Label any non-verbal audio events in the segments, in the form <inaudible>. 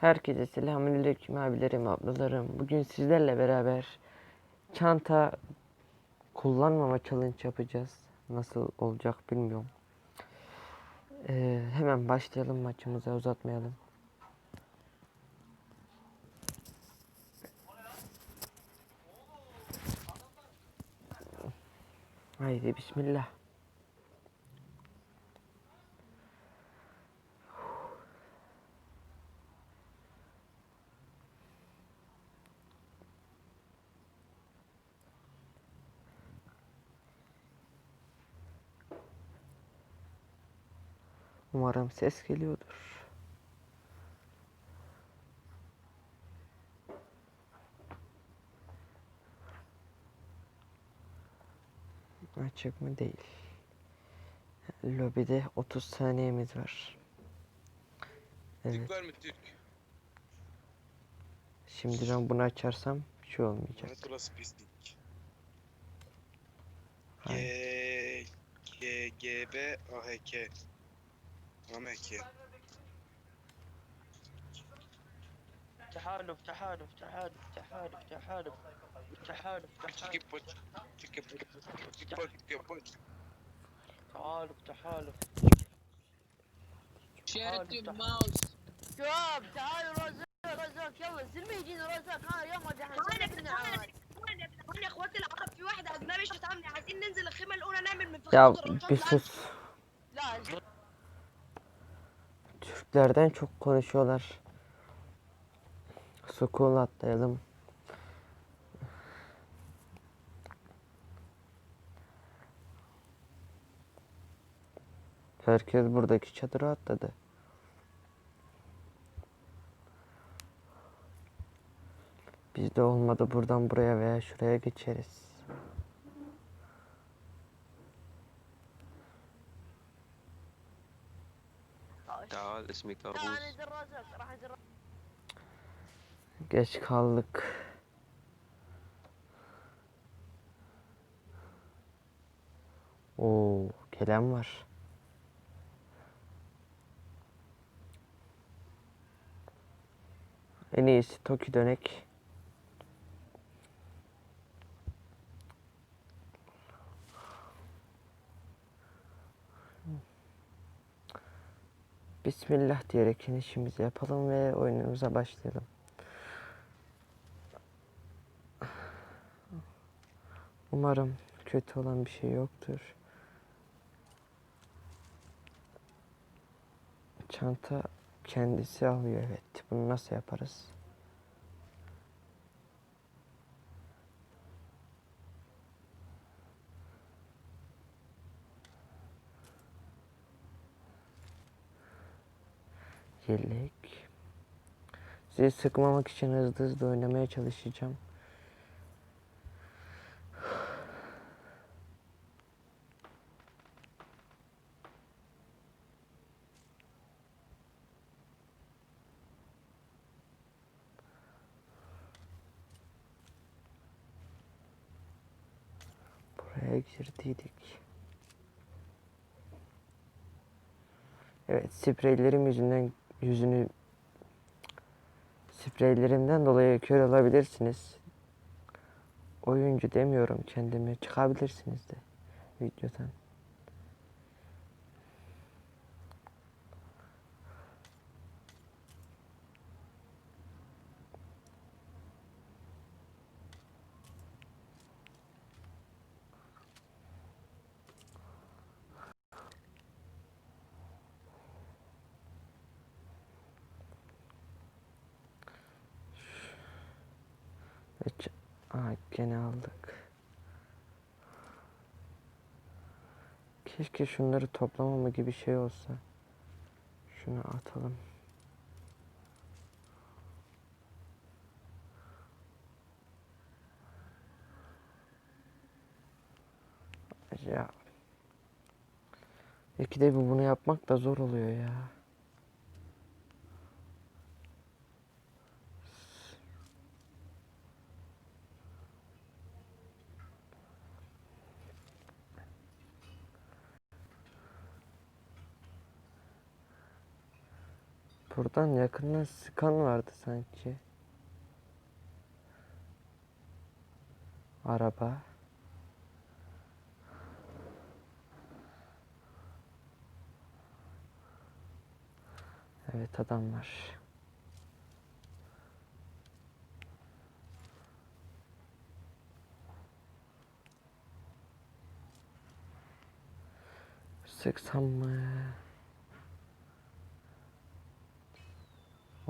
Herkese selamünaleyküm abilerim, ablalarım. Bugün sizlerle beraber çanta kullanmama challenge yapacağız. Nasıl olacak bilmiyorum. Ee, hemen başlayalım maçımıza uzatmayalım. Haydi bismillah. Umarım ses geliyordur. Açık mı değil. Lobide 30 saniyemiz var. Evet. Türk var mı Türk? Şimdi ben bunu açarsam bir şey olmayacak. Burası pislik. G G G B A H K. وماكين تحالف تحالف تحالف تحالف تحالف تحالف تحالف. تحالف تعالف شات الماوس شباب تعالوا رزاق رزاق يلا زلمه يجينا رزاق ها يلا دحين اخواتي العرب في واحدة اجنبي شتمني عايزين ننزل الخيمة الأولى نعمل من يا بيسوس. لا Türklerden çok konuşuyorlar. Sukul atlayalım. Herkes buradaki çadıra atladı. Bizde olmadı buradan buraya veya şuraya geçeriz. تعال اسمي تعال كابوس ننزل رزاق راح ننزل Geç kaldık. Oo, gelen var. En iyisi Toki dönek. Bismillah diyerek işimizi yapalım ve oyunumuza başlayalım. Umarım kötü olan bir şey yoktur. Çanta kendisi alıyor evet. Bunu nasıl yaparız? Yelek. Sizi sıkmamak için hızlı hızlı oynamaya çalışacağım. Buraya girdiydik. Evet, spreylerim yüzünden yüzünü spreylerimden dolayı kör olabilirsiniz. Oyuncu demiyorum kendime. Çıkabilirsiniz de videodan. Ve ç- Aa, gene aldık. Keşke şunları toplamama gibi şey olsa. Şunu atalım. Ya. İkide bir bunu yapmak da zor oluyor ya. Buradan yakından sıkan vardı sanki. Araba. Evet adam var. Sıksam mı?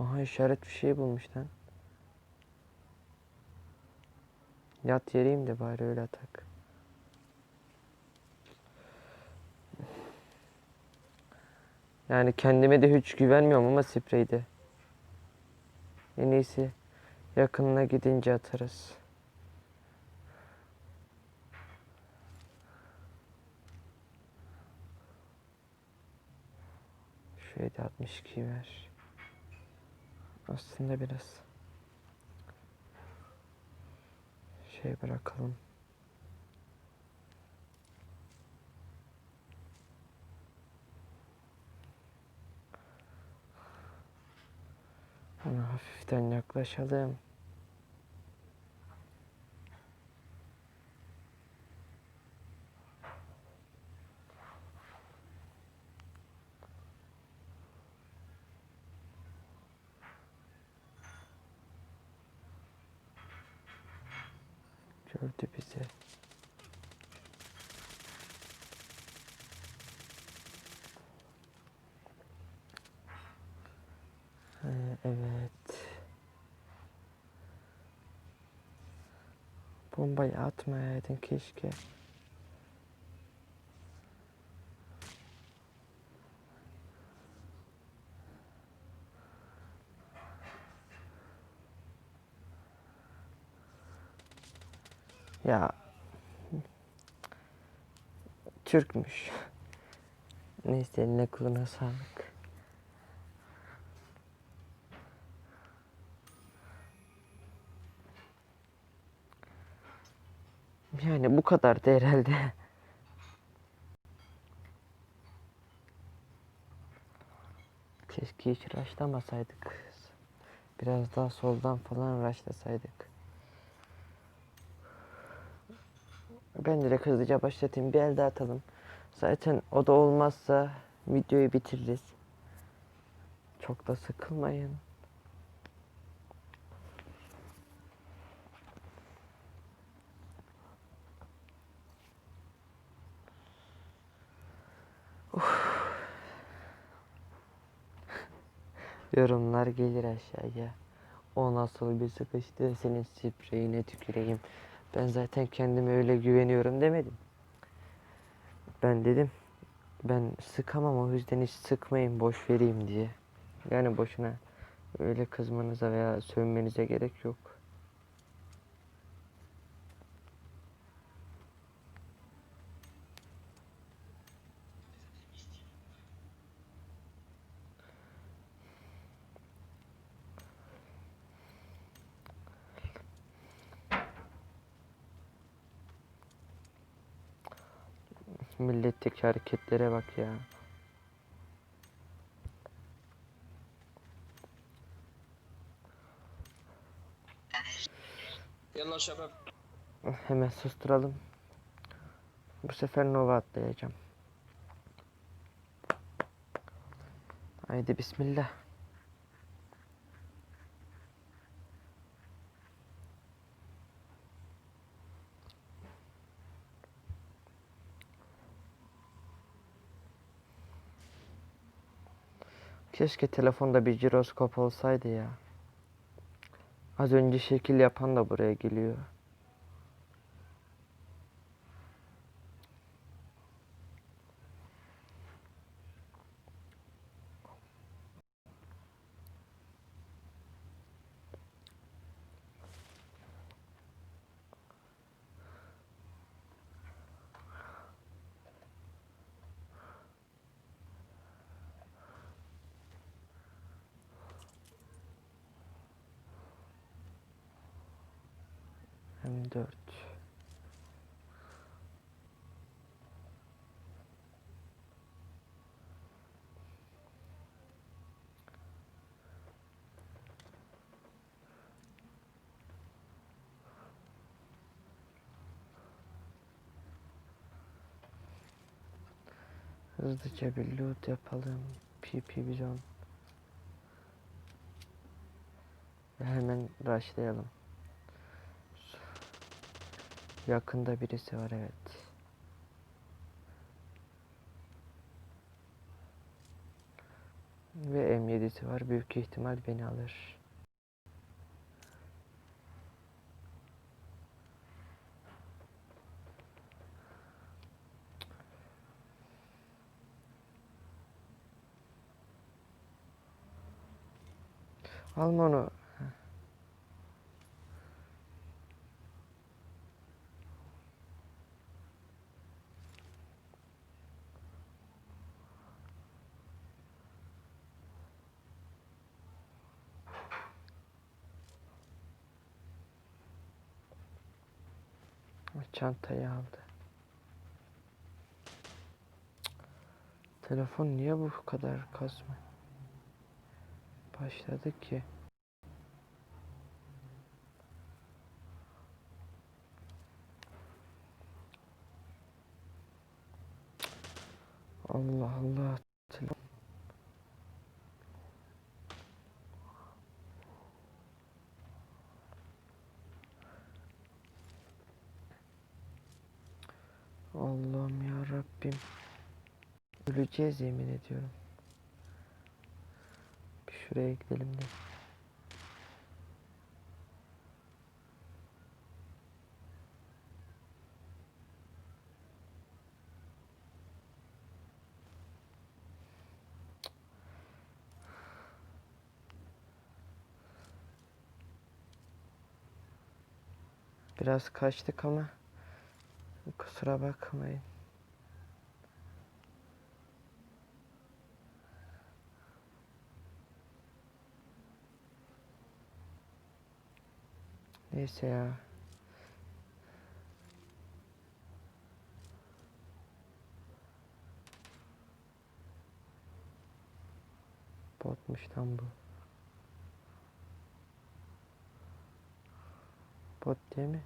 Aha işaret bir şey bulmuş lan. Yat yereyim de bari öyle atak. Yani kendime de hiç güvenmiyorum ama spreyde. En iyisi yakınına gidince atarız. Şöyle de 62 ver. Aslında biraz şey bırakalım. Ona hafiften yaklaşalım. Gördü bizi. Ee, Evet. Bombayı atmayaydın keşke. Ya Türkmüş. Neyse eline kuluna sağlık. Yani bu kadardı herhalde. Keşke hiç raşlamasaydık. Biraz daha soldan falan raşlasaydık. Ben direkt hızlıca başlatayım. Bir el daha atalım. Zaten o da olmazsa videoyu bitiririz. Çok da sıkılmayın. Yorumlar gelir aşağıya. O nasıl bir sıkıştı senin spreyine tüküreyim. Ben zaten kendime öyle güveniyorum demedim. Ben dedim ben sıkamam o yüzden hiç sıkmayın boş vereyim diye. Yani boşuna öyle kızmanıza veya sövmenize gerek yok. Şuradaki hareketlere bak ya. Gel şabap. Hemen susturalım. Bu sefer Nova atlayacağım. Haydi bismillah. Keşke telefonda bir jiroskop olsaydı ya. Az önce şekil yapan da buraya geliyor. dört. Hızlıca bir loot yapalım. PP bizon. Ve hemen rushlayalım. Yakında birisi var evet. Ve M7'si var. Büyük ihtimal beni alır. Alma onu. Çantayı aldı. Telefon niye bu kadar kasma? Başladı ki. Allah Allah. Öleceğiz yemin ediyorum. Bir şuraya gidelim de. Biraz kaçtık ama kusura bakmayın. Neyse ya. Botmuş lan bu. Bot değil mi?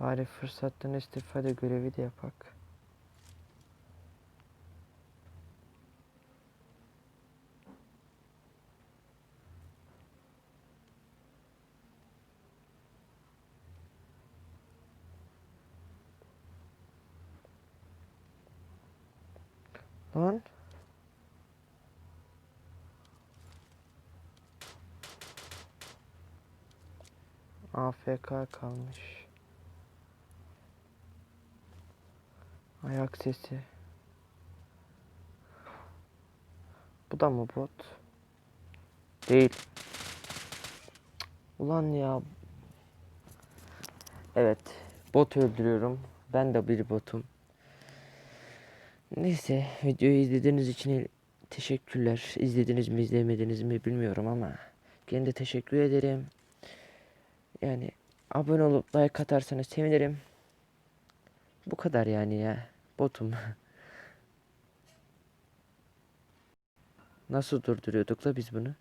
Bari fırsattan istifade görevi de yapak. Lan. AFK kalmış. Ayak sesi. Bu da mı bot? Değil. Ulan ya. Evet. Bot öldürüyorum. Ben de bir botum. Neyse. Videoyu izlediğiniz için teşekkürler. İzlediniz mi izlemediniz mi bilmiyorum ama. Gene teşekkür ederim. Yani abone olup like atarsanız sevinirim. Bu kadar yani ya. Botum. <laughs> Nasıl durduruyorduk la biz bunu?